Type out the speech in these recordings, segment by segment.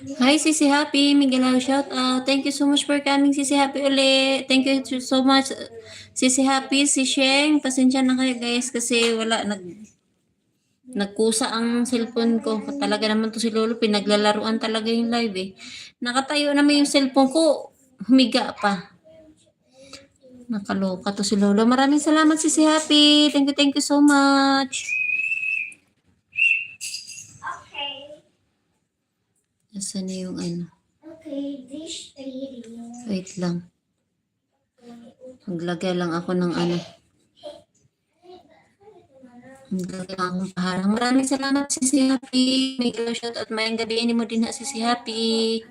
Hi, Sisi Happy. Miguel shout out. Thank you so much for coming, Sisi Happy uli. Thank you so much, Sisi Happy, si Sheng. Pasensya na kayo guys kasi wala, nag, nagkusa ang cellphone ko. Talaga naman to si Lolo, pinaglalaruan talaga yung live eh. Nakatayo naman yung cellphone ko, humiga pa. Nakaloka to si Lolo. Maraming salamat, Sisi Happy. Thank you, thank you so much. Nasaan na yung ano? Okay, dish three. Wait lang. Maglagay lang ako ng ano. Maglagay lang akong paharang. Maraming salamat si si Happy. May shout at mayang gabi mo din na si si Happy.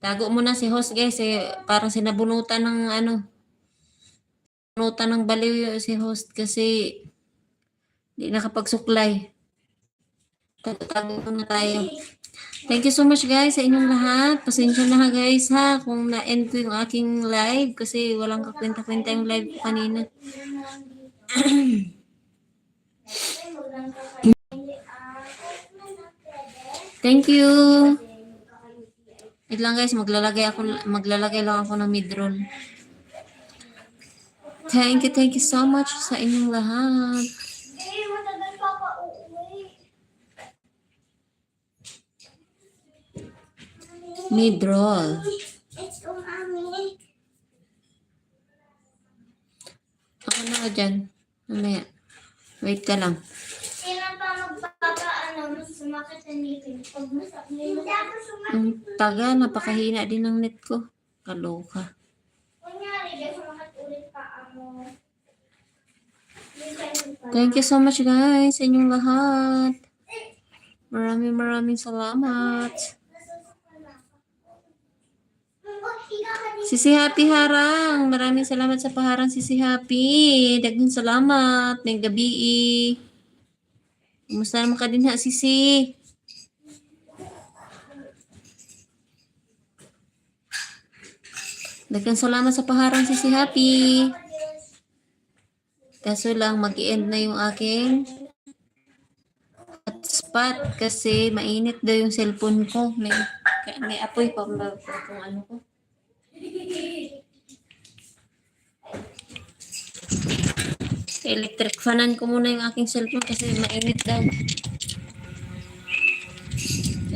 Tago mo na si host guys. Eh, parang sinabunutan ng ano. Bunutan ng baliw si host kasi di nakapagsuklay. Tago muna tayo. Thank you so much guys sa inyong lahat. Pasensya na ha guys ha kung na-end ko yung aking live kasi walang kakwenta-kwenta yung live ko kanina. Thank you. Wait lang guys, maglalagay ako maglalagay lang ako ng midroll. Thank you, thank you so much sa inyong lahat. Eh, matagal pa pa uuwi. Let's go, mami. Ako na ka dyan. Mamaya. Wait ka lang. Sino pa magpapaano, sumakit ang ngipin. Pag masak Hindi ako sumakit. Ang taga, napakahina din ng net ko. Kaloka. Kunyari, di sumakit ulit pa ako. Thank you so much guys sa inyong lahat. Maraming maraming salamat. Sisi Happy Harang. Maraming salamat sa paharang Sisi Happy. Daghang salamat. May gabi. Kumusta naman ka din ha, Sisi? Daghang salamat sa paharang Sisi Happy. Kaso lang, mag-end na yung aking hotspot kasi mainit daw yung cellphone ko. May, may apoy pa ba kung ano ko. Electric fanan ko muna yung aking cellphone kasi mainit daw.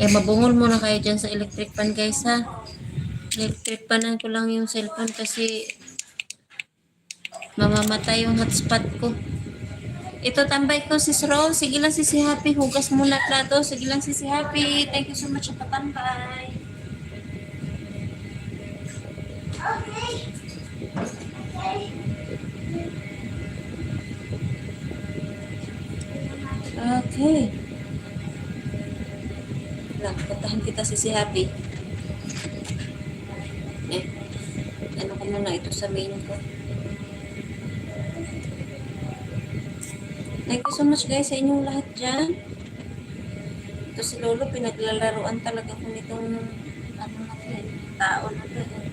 Eh, mabungol muna kayo dyan sa electric fan guys ha. Electric fanan ko lang yung cellphone kasi mamamatay yung hotspot ko. Ito tambay ko si Rose. Sige lang si si Happy. Hugas muna plato. Sige lang si si Happy. Thank you so much sa patambay. Okay. Lang, puntahan kita si si Happy. Eh, ano ko muna ito sa main ko. Thank you so much guys sa inyong lahat dyan. Ito si Lolo, pinaglalaruan talaga ko nitong ano na to eh, tao na to eh.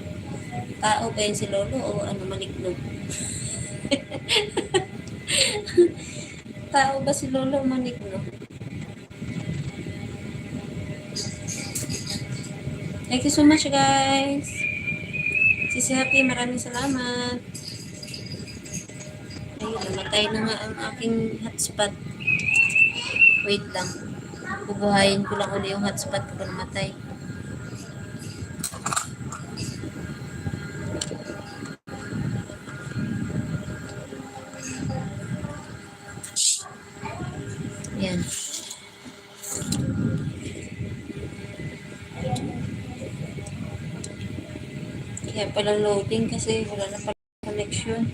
Tao ba yun si Lolo o ano malignog? Tao ba si Lolo malignog? Thank you so much guys. Sisi Happy, maraming salamat. Ayun, namatay na nga ang aking hotspot. Wait lang. Bubuhayin ko lang ulit yung hotspot ko namatay. Kaya pala loading kasi wala na pala connection.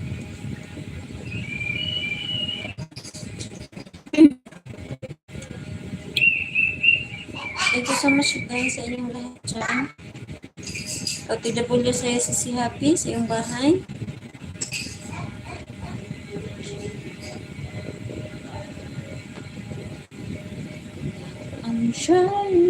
Thank you so much guys sa inyong lahat dyan. OTW sa si Happy sa iyong bahay. I'm shining.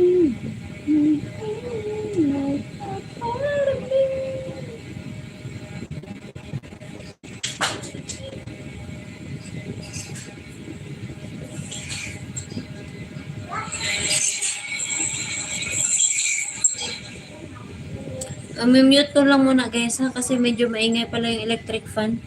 Mute ko lang muna guys ha kasi medyo maingay pala yung electric fan.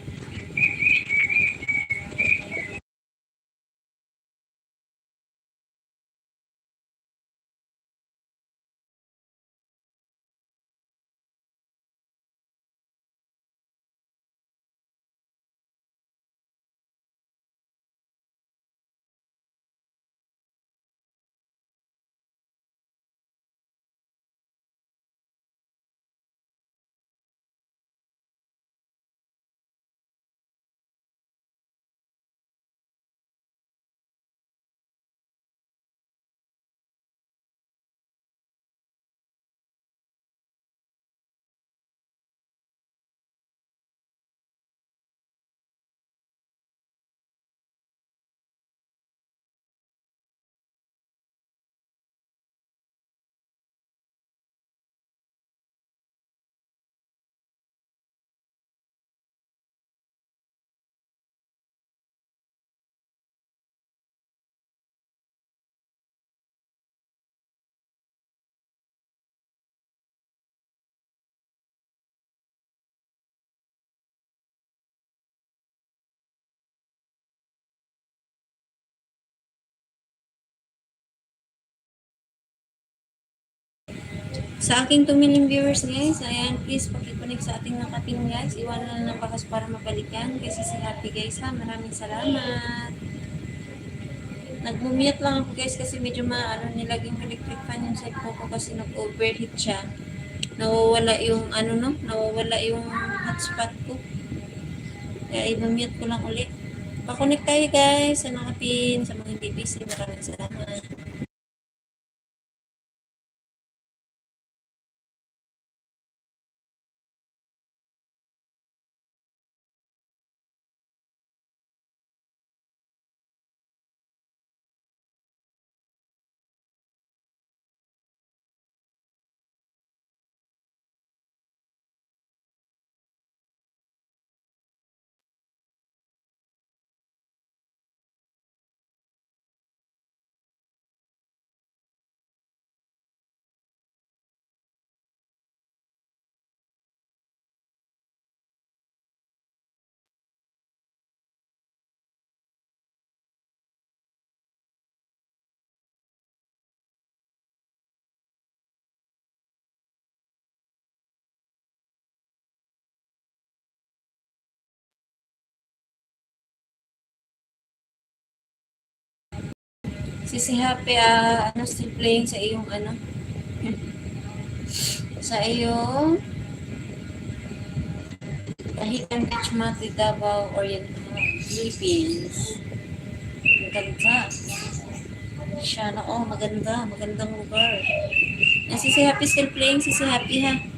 Sa aking tumiling viewers guys, ayan, please pakiconnect sa ating nakating guys. Iwanan na ng bakas para mabalikan. Kasi si Happy guys ha, maraming salamat. Nag-mute lang ako guys kasi medyo maano nilaging electric fan yung cellphone ko kasi nag-overheat siya. Nawawala yung ano no, nawawala yung hotspot ko. Kaya i-mute ko lang ulit. Pakonect tayo guys sa nakapin, sa mga hindi busy. Maraming salamat. Si si Happy, ah, ano, still playing sa iyong, ano, sa iyong Kahitan Beach Mati Davao Oriental Philippines. Maganda. Siya na, oh, maganda. Magandang lugar. Ah, si si Happy still playing, si si Happy ha.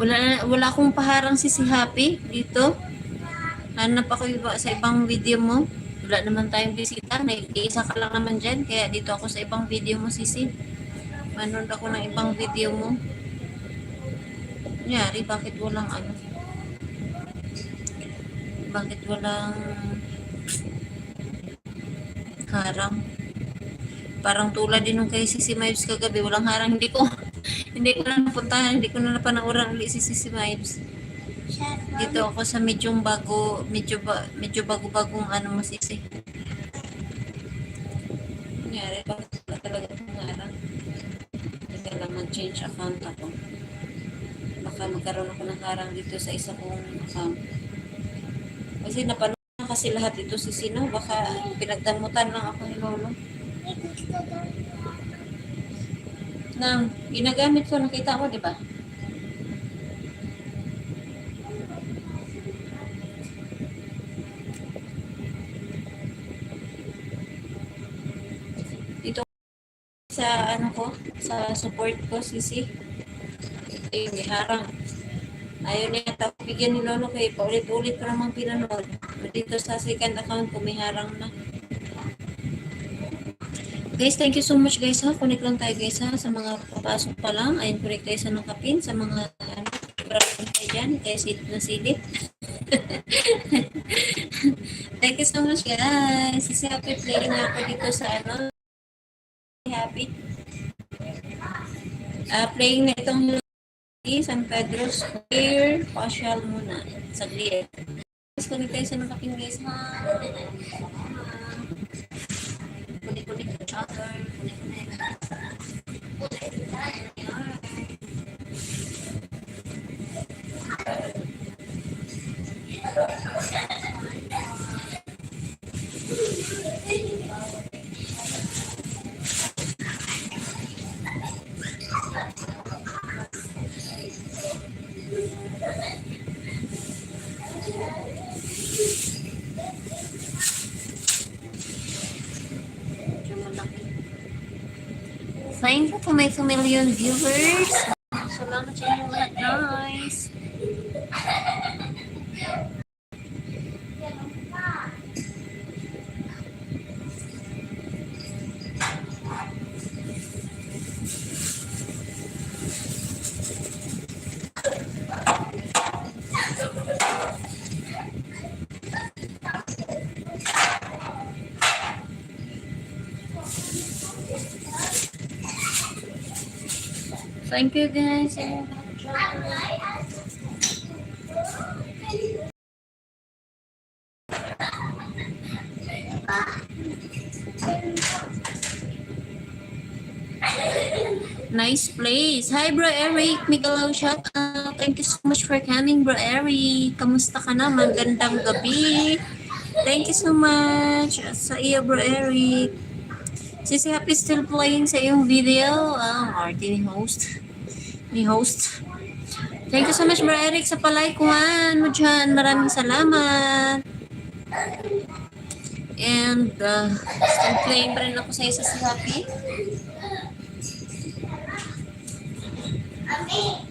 Wala, wala akong paharang si si Happy dito. Hanap ako iba, sa ibang video mo. Wala naman tayong bisita. Nag-iisa ka lang naman dyan. Kaya dito ako sa ibang video mo, Sisi. Manood ako ng ibang video mo. Kunyari, bakit walang ano? Bakit walang harang. Parang tulad din nung kay Sisi Mives kagabi, walang harang. Hindi ko, hindi ko na napuntahan, hindi ko na napanauran ulit si Sisi Mives. Dito ako sa medyo bago, medyo, ba, medyo bago-bagong ano mo Sisi. Nangyari, bakit ba talaga harang? Teka lang, mag-change account ako. Baka magkaroon ako ng harang dito sa isa kong account. Kasi napanood na kasi lahat ito si Sino. Baka pinagdamutan lang ako ni Lolo. Nang ginagamit ko, nakita mo, di ba? Dito sa ano ko, sa support ko, sisi. Ito yung iharang. Ayaw niya tapos ni Lolo kay paulit-ulit ko namang pinanood. Dito sa second account ko, may harang na. Guys, thank you so much guys ha. Connect lang tayo guys ha. Sa mga papasok pa lang, ayun connect tayo sa nakapin. Sa mga ano, bracket tayo dyan. Kaya silip na silip. thank you so much guys. Si Happy playing ako dito sa ano. Happy. Ah, playing na itong San Pedro Square. Partial muna. Saglit. Guys, connect tayo sa nakapin guys ha. connect with each other, connect with what is that in the other hand? 2 million viewers. Thank you, guys. Nice place. Hi, Bro Eric. Miguel shout out. Thank you so much for coming, Bro Eric. Kamusta ka naman? Gandang gabi. Thank you so much sa iyo, Bro Eric. Si Sihap is still playing sa iyong video. Ang um, arte ni host. Ni host. Thank you so much, Mar Eric, sa palaikuan mo dyan. Maraming salamat. And uh, still playing pa rin ako sa iyo sa Sihapi. Amen.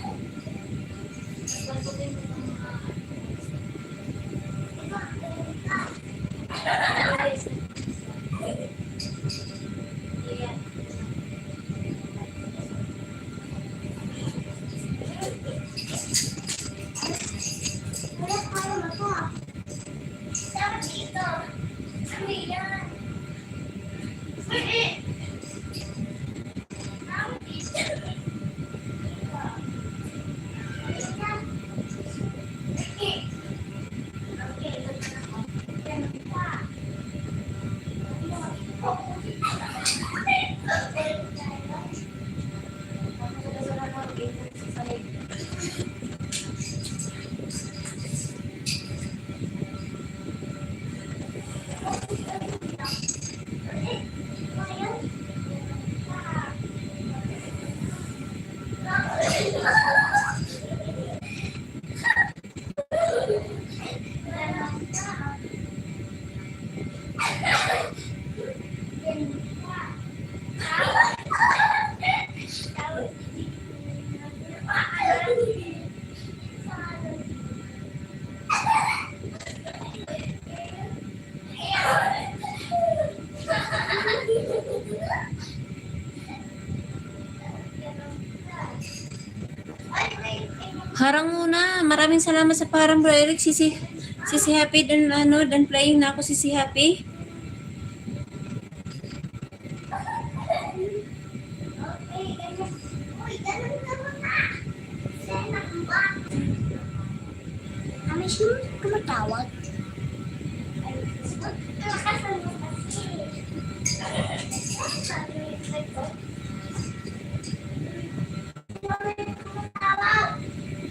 Harang muna. Maraming salamat sa parang bro Eric. Si si, si, si Happy dun, ano, dun playing na ako si si Happy. Kami siya kumatawag.